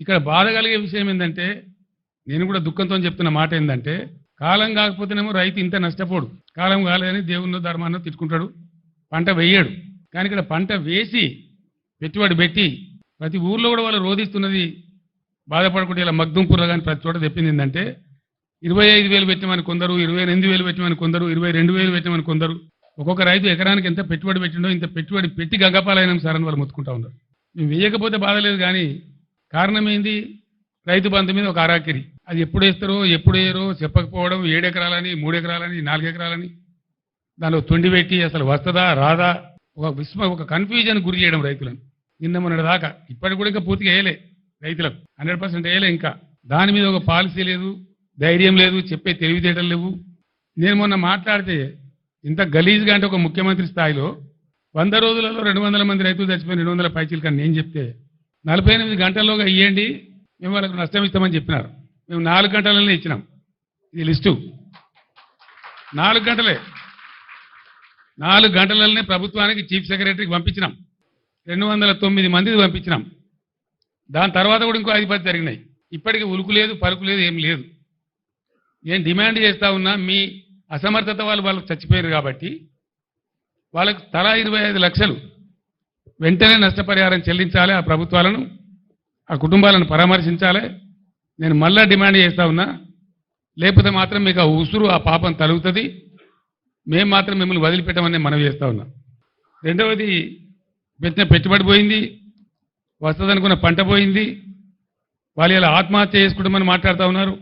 ఇక్కడ బాధ కలిగే విషయం ఏంటంటే నేను కూడా దుఃఖంతో చెప్తున్న మాట ఏంటంటే కాలం కాకపోతేనేమో రైతు ఇంత నష్టపోడు. కాలం కాలేదని దేవుణ్ణో ధర్మాన్నో తిట్టుకుంటాడు. పంట వేయడు. కానీ ఇక్కడ పంట వేసి పెట్టుబడి పెట్టి ప్రతి ఊర్లో కూడా వాళ్ళు రోధిస్తున్నది బాధపడకుండా ఇలా మగ్దుంపూర్లో కానీ ప్రతి చోట చెప్పింది ఏంటంటే ఇరవై ఐదు వేలు పెట్టమని కొందరు ఇరవై ఎనిమిది వేలు పెట్టమని కొందరు ఇరవై రెండు వేలు పెట్టమని కొందరు ఒక్కొక్క రైతు ఎకరానికి ఎంత పెట్టుబడి పెట్టిండో ఇంత పెట్టుబడి పెట్టి గగ్గపాలైన సార్ అని వాళ్ళు మొత్తుకుంటా ఉన్నారు. మేము వేయకపోతే బాధలేదు కానీ కారణం ఏంది రైతు బంధు మీద ఒక అరాకిరి అది ఎప్పుడు వేస్తారో ఎప్పుడు వేయరో చెప్పకపోవడం ఏడు ఎకరాలని మూడు ఎకరాలని నాలుగు ఎకరాలని దానిలో తొండి పెట్టి అసలు వస్తుందా రాదా? ఒక విస్మ ఒక కన్ఫ్యూజన్ గురి చేయడం రైతులను. నిన్న మొన్నటి దాకా. ఇప్పటికి కూడా ఇంకా పూర్తిగా వేయలే రైతులకు. హండ్రెడ్ పర్సెంట్ వేయలే ఇంకా. దాని మీద ఒక పాలసీ లేదు ధైర్యం లేదు చెప్పే తెలివితేటలు లేవు. నేను మొన్న మాట్లాడితే ఇంత గలీజ్గా అంటే ఒక ముఖ్యమంత్రి స్థాయిలో వంద రోజులలో రెండు వందల మంది రైతులు చచ్చిపోయిన రెండు వందల పైచీలు కానీ నేను చెప్తే నలభై ఎనిమిది గంటల్లోగా ఇవ్వండి మేము వాళ్ళకు నష్టం ఇస్తామని చెప్పినారు. మేము నాలుగు గంటలనే ఇచ్చినాం. ఇది లిస్టు. నాలుగు గంటలే. నాలుగు గంటలనే ప్రభుత్వానికి చీఫ్ సెక్రటరీకి పంపించినాం. రెండు వందల తొమ్మిది మందికి పంపించినాం. దాని తర్వాత కూడా ఇంకో ఐదు పది జరిగినాయి. ఇప్పటికీ ఉలుకు లేదు పలుకు లేదు ఏం లేదు. నేను డిమాండ్ చేస్తా ఉన్నా మీ అసమర్థత వాళ్ళు వాళ్ళకి చచ్చిపోయారు కాబట్టి వాళ్ళకు తలా ఇరవై ఐదు లక్షలు వెంటనే నష్టపరిహారం చెల్లించాలి ఆ ప్రభుత్వాలను ఆ కుటుంబాలను పరామర్శించాలి. నేను మళ్ళా డిమాండ్ చేస్తా ఉన్నా లేకపోతే మాత్రం మీకు ఆ ఉసురు ఆ పాపం తలుగుతుంది. మేము మాత్రం మిమ్మల్ని వదిలిపెట్టమని మనవి చేస్తా ఉన్నా. రెండవది పెట్టిన పెట్టుబడి పోయింది వస్తుందనుకున్న పంట పోయింది. వాళ్ళు ఇలా ఆత్మహత్య చేసుకుంటామని మాట్లాడుతూ ఉన్నారు.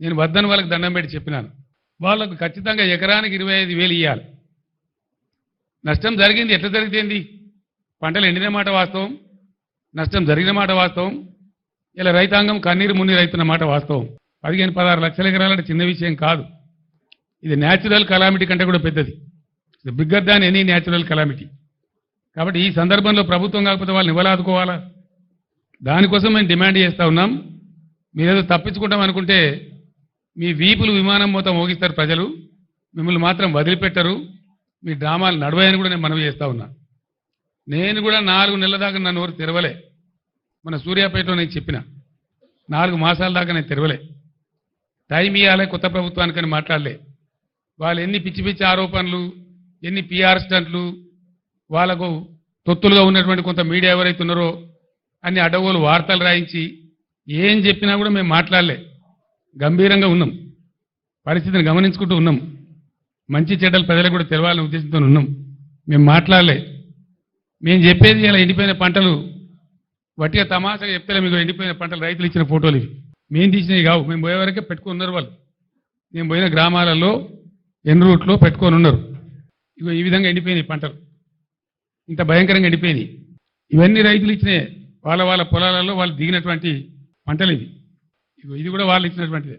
నేను వద్దని వాళ్ళకి దండం పెట్టి చెప్పినాను. వాళ్ళకు ఖచ్చితంగా ఎకరానికి ఇరవై ఐదు వేలు ఇవ్వాలి నష్టం జరిగింది ఎట్లా జరిగితేంది పంటలు ఎండిన మాట వాస్తవం నష్టం జరిగిన మాట వాస్తవం ఇలా రైతాంగం కన్నీరు మున్నీరు అవుతున్న మాట వాస్తవం. పదిహేను పదహారు లక్షల ఎకరాలంటే చిన్న విషయం కాదు. ఇది న్యాచురల్ కలామిటీ కంటే కూడా పెద్దది. Bigger than any natural calamity కాబట్టి ఈ సందర్భంలో ప్రభుత్వం కాకపోతే వాళ్ళని ఇవ్వలాదుకోవాలా దానికోసం మేము డిమాండ్ చేస్తా ఉన్నాం. మీరేదో తప్పించుకుంటాం అనుకుంటే మీ వీపులు విమానం మొత్తం మోగిస్తారు ప్రజలు. మిమ్మల్ని మాత్రం వదిలిపెట్టరు. మీ డ్రామాలు నడవాయని కూడా నేను మనవి చేస్తా ఉన్నా. నేను కూడా నాలుగు నెలల దాకా నా నోరు తెరవలే. మన సూర్యాపేటలో నేను చెప్పిన. నాలుగు మాసాల దాకా నేను తెరవలే. టైం ఇవ్వాలి కొత్త ప్రభుత్వానికని మాట్లాడలే. వాళ్ళు ఎన్ని పిచ్చి పిచ్చి ఆరోపణలు ఎన్ని పిఆర్ స్టంట్లు వాళ్ళకు తొత్తులుగా ఉన్నటువంటి కొంత మీడియా ఎవరైతే ఉన్నారో అన్ని అడవులు వార్తలు రాయించి ఏం చెప్పినా కూడా మేము మాట్లాడలే. గంభీరంగా ఉన్నాం. పరిస్థితిని గమనించుకుంటూ ఉన్నాం. మంచి చెడ్డలు ప్రజలకు కూడా తెలవాలనే ఉద్దేశంతో ఉన్నాం. మేము మాట్లాడలే. మేము చెప్పేది ఇలా ఎండిపోయిన పంటలు వట్టిగా తమాషగా చెప్తే మీకు ఎండిపోయిన పంటలు రైతులు ఇచ్చిన ఫోటోలు ఇవి. మేము తీసినవి కావు. మేము పోయే వరకే పెట్టుకుని ఉన్నారు వాళ్ళు. మేము పోయిన గ్రామాలలో ఎన్ రూట్లో పెట్టుకొని ఉన్నారు. ఇగో ఈ విధంగా ఎండిపోయినాయి పంటలు. ఇంత భయంకరంగా ఎండిపోయినాయి. ఇవన్నీ రైతులు ఇచ్చినాయి వాళ్ళ వాళ్ళ పొలాలలో వాళ్ళు దిగినటువంటి పంటలు ఇవి. ఇగో ఇది కూడా వాళ్ళు ఇచ్చినటువంటిదే.